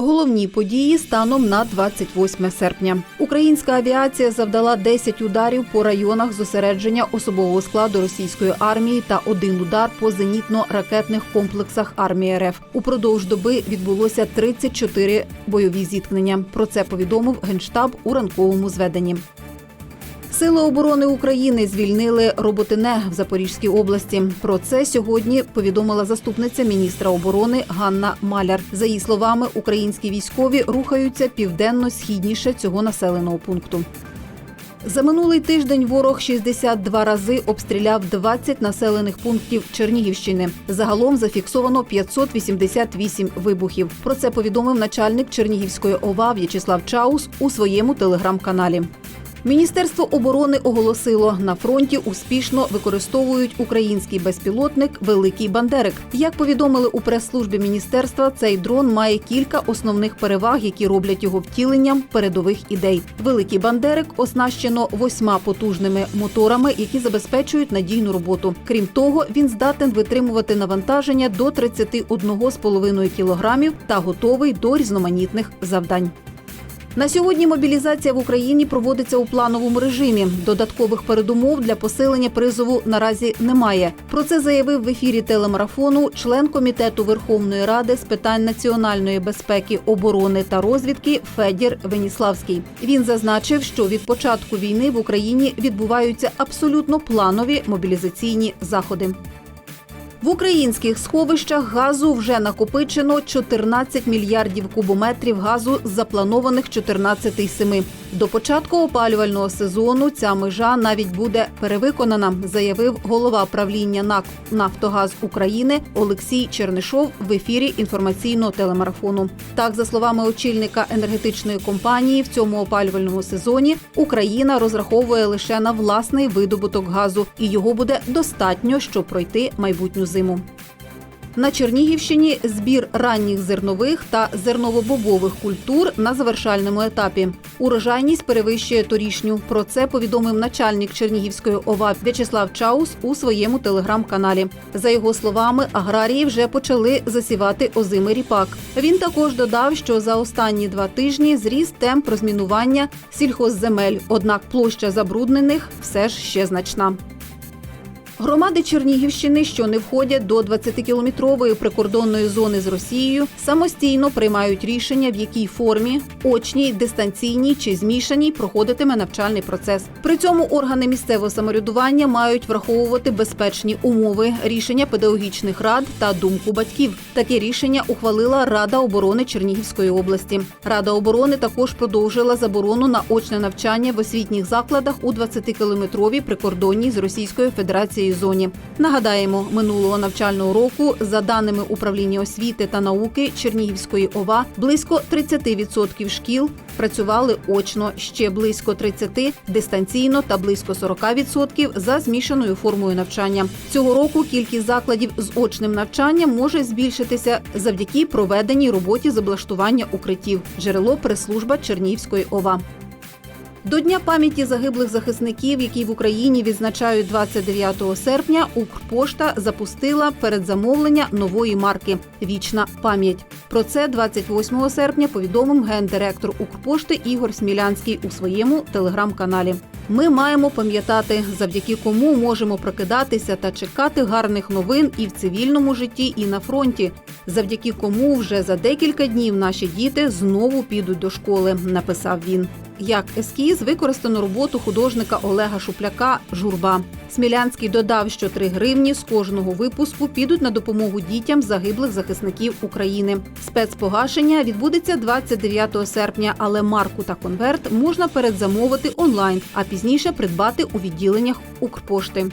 Головні події станом на 28 серпня. Українська авіація завдала 10 ударів по районах зосередження особового складу російської армії та один удар по зенітно-ракетних комплексах армії РФ. Упродовж доби відбулося 34 бойові зіткнення. Про це повідомив генштаб у ранковому зведенні. Сили оборони України звільнили Роботине в Запорізькій області. Про це сьогодні повідомила заступниця міністра оборони Ганна Маляр. За її словами, українські військові рухаються південно-східніше цього населеного пункту. За минулий тиждень ворог 62 рази обстріляв 20 населених пунктів Чернігівщини. Загалом зафіксовано 588 вибухів. Про це повідомив начальник Чернігівської ОВА В'ячеслав Чаус у своєму телеграм-каналі. Міністерство оборони оголосило, на фронті успішно використовують український безпілотник Великий Бандерик. Як повідомили у прес-службі міністерства, цей дрон має кілька основних переваг, які роблять його втіленням передових ідей. Великий Бандерик оснащено восьма потужними моторами, які забезпечують надійну роботу. Крім того, він здатен витримувати навантаження до 31,5 кілограмів та готовий до різноманітних завдань. На сьогодні мобілізація в Україні проводиться у плановому режимі. Додаткових передумов для посилення призову наразі немає. Про це заявив в ефірі телемарафону член комітету Верховної Ради з питань національної безпеки, оборони та розвідки Федір Веніславський. Він зазначив, що від початку війни в Україні відбуваються абсолютно планові мобілізаційні заходи. В українських сховищах газу вже накопичено 14 мільярдів кубометрів газу з запланованих 14,7. До початку опалювального сезону ця межа навіть буде перевиконана, заявив голова правління НАК Нафтогаз України Олексій Чернишов в ефірі інформаційного телемарафону. Так, за словами очільника енергетичної компанії, в цьому опалювальному сезоні Україна розраховує лише на власний видобуток газу, і його буде достатньо, щоб пройти майбутню зиму. На Чернігівщині збір ранніх зернових та зерново-бобових культур на завершальному етапі. Урожайність перевищує торішню. Про це повідомив начальник Чернігівської ОВА В'ячеслав Чаус у своєму телеграм-каналі. За його словами, аграрії вже почали засівати озимий ріпак. Він також додав, що за останні два тижні зріс темп розмінування сільхозземель, однак площа забруднених все ж ще значна. Громади Чернігівщини, що не входять до 20-кілометрової прикордонної зони з Росією, самостійно приймають рішення, в якій формі очній, дистанційній чи змішаній проходитиме навчальний процес. При цьому органи місцевого самоврядування мають враховувати безпечні умови, рішення педагогічних рад та думку батьків. Таке рішення ухвалила Рада оборони Чернігівської області. Рада оборони також продовжила заборону на очне навчання в освітніх закладах у 20-кілометровій прикордонній з Російською Федерацією зоні. Нагадаємо, минулого навчального року, за даними управління освіти та науки Чернігівської ОВА, близько 30% шкіл працювали очно, ще близько 30% дистанційно та близько 40% за змішаною формою навчання. Цього року кількість закладів з очним навчанням може збільшитися завдяки проведеній роботі з облаштування укриттів. Джерело прес-служба Чернігівської ОВА. До Дня пам'яті загиблих захисників, які в Україні відзначають 29 серпня, Укрпошта запустила передзамовлення нової марки Вічна пам'ять. Про це 28 серпня повідомив гендиректор Укрпошти Ігор Смілянський у своєму телеграм-каналі. Ми маємо пам'ятати, завдяки кому можемо прокидатися та чекати гарних новин і в цивільному житті, і на фронті. Завдяки кому вже за декілька днів наші діти знову підуть до школи, написав він. Як ескіз використано роботу художника Олега Шупляка Журба. Смілянський додав, що три гривні з кожного випуску підуть на допомогу дітям загиблих захисників України. Спецпогашення відбудеться 29 серпня, але марку та конверт можна передзамовити онлайн, а пізніше придбати у відділеннях Укрпошти.